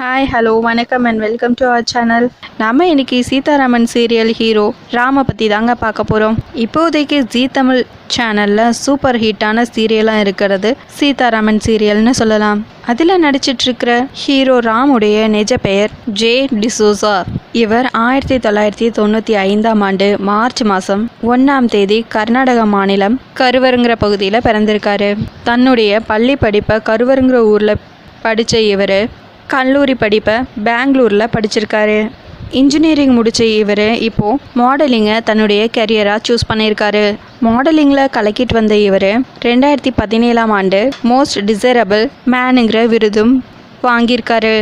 Hi hello வணக்கம் and welcome to our channel நம்ம இன்றைக்கி சீதாராமன் சீரியல் ஹீரோ ராமை பற்றி தாங்க பார்க்க போகிறோம் இப்போதைக்கு ஜீ தமிழ் சேனலில் சூப்பர் ஹிட்டான சீரியலாக இருக்கிறது சீதாராமன் சீரியல்னு சொல்லலாம். அதில் நடிச்சிட்ருக்கிற ஹீரோ ராமுடைய நிஜ பெயர் ஜே டிசோசா இவர் ஆயிரத்தி தொள்ளாயிரத்தி தொண்ணூற்றி ஐந்தாம் ஆண்டு மார்ச் மாதம் ஒன்றாம் தேதி கர்நாடக மாநிலம் கருவருங்கிற பகுதியில் பிறந்திருக்காரு. தன்னுடைய பள்ளி படிப்பை கருவருங்கிற ஊரில் படித்த இவர் கல்லூரி படிப்பை பெங்களூரில் படிச்சிருக்காரு. இன்ஜினியரிங் முடித்த இவர் இப்போது மாடலிங்கை தன்னுடைய கரியராக சூஸ் பண்ணியிருக்காரு. மாடலிங்கில் கலக்கிட்டு வந்த இவர் ரெண்டாயிரத்தி பதினேழாம் ஆண்டு மோஸ்ட் டிசைரபிள் மேனுங்கிற விருதும் வாங்கியிருக்காரு.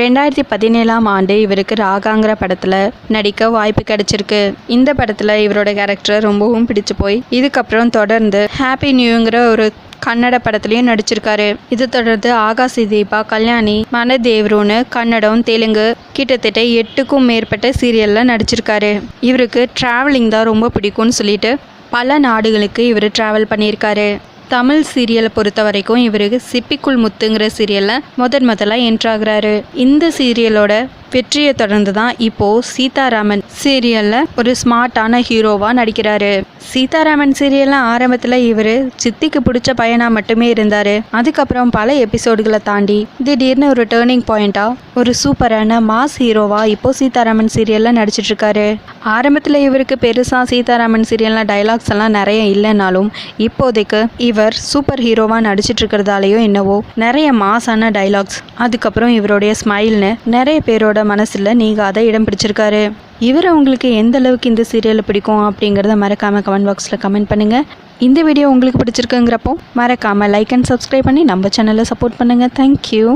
ரெண்டாயிரத்தி பதினேழாம் ஆண்டு இவருக்கு ராகாங்கிற படத்தில் நடிக்க வாய்ப்பு கிடைச்சிருக்கு. இந்த படத்தில் இவரோட கேரக்டர் ரொம்பவும் பிடிச்சு போய் இதுக்கப்புறம் தொடர்ந்து ஹாப்பி நியூங்கிற ஒரு கன்னட படத்துலையும் நடிச்சிருக்காரு. இது தொடர்ந்து ஆகாசி தீபா கல்யாணி மனதேவ்ருன்னு கன்னடம் தெலுங்கு கிட்டத்தட்ட எட்டுக்கும் மேற்பட்ட சீரியலில் நடிச்சிருக்காரு. இவருக்கு ட்ராவலிங் தான் ரொம்ப பிடிக்கும்னு சொல்லிட்டு பல நாடுகளுக்கு இவர் ட்ராவல் பண்ணியிருக்காரு. தமிழ் சீரியலை பொறுத்த வரைக்கும் இவருக்கு சிப்பிக்குள் முத்துங்கிற சீரியலில் முதன் முதலாக என்ட்ராகிறாரு இந்த சீரியலோட வெற்றியை தொடர்ந்து தான் இப்போது சீதாராமன் சீரியலில் ஒரு ஸ்மார்ட்டான ஹீரோவாக நடிக்கிறாரு. சீதாராமன் சீரியலில் ஆரம்பத்தில் இவர் சித்திக்கு பிடிச்ச பையனாக மட்டுமே இருந்தார். அதுக்கப்புறம் பல எபிசோடுகளை தாண்டி திடீர்னு ஒரு டேர்னிங் பாயிண்ட்டாக ஒரு சூப்பரான மாஸ் ஹீரோவாக இப்போது சீதாராமன் சீரியலில் நடிச்சிட்ருக்காரு. ஆரம்பத்தில் இவருக்கு பெருசாக சீதாராமன் சீரியலில் டைலாக்ஸ் எல்லாம் நிறைய இல்லைனாலும் இப்போதைக்கு இவர் சூப்பர் ஹீரோவாக நடிச்சிட்டு இருக்கிறதாலேயோ என்னவோ நிறைய மாசான டைலாக்ஸ் அதுக்கப்புறம் இவருடைய ஸ்மைல்னு நிறைய பேரோட மனசில் நீங்காத இடம் பிடிச்சிருக்காரு. இவர் உங்களுக்கு எந்த அளவுக்கு இந்த சீரியலை பிடிக்கும் அப்படிங்கிறத மறக்காமல் கமெண்ட் பாக்ஸில் கமெண்ட் பண்ணுங்கள் இந்த வீடியோ உங்களுக்கு பிடிச்சிருக்குங்கிறப்போ மறக்காமல் லைக் அண்ட் சப்ஸ்கிரைப் பண்ணி நம்ம சேனலை சப்போர்ட் பண்ணுங்கள் தேங்க்யூ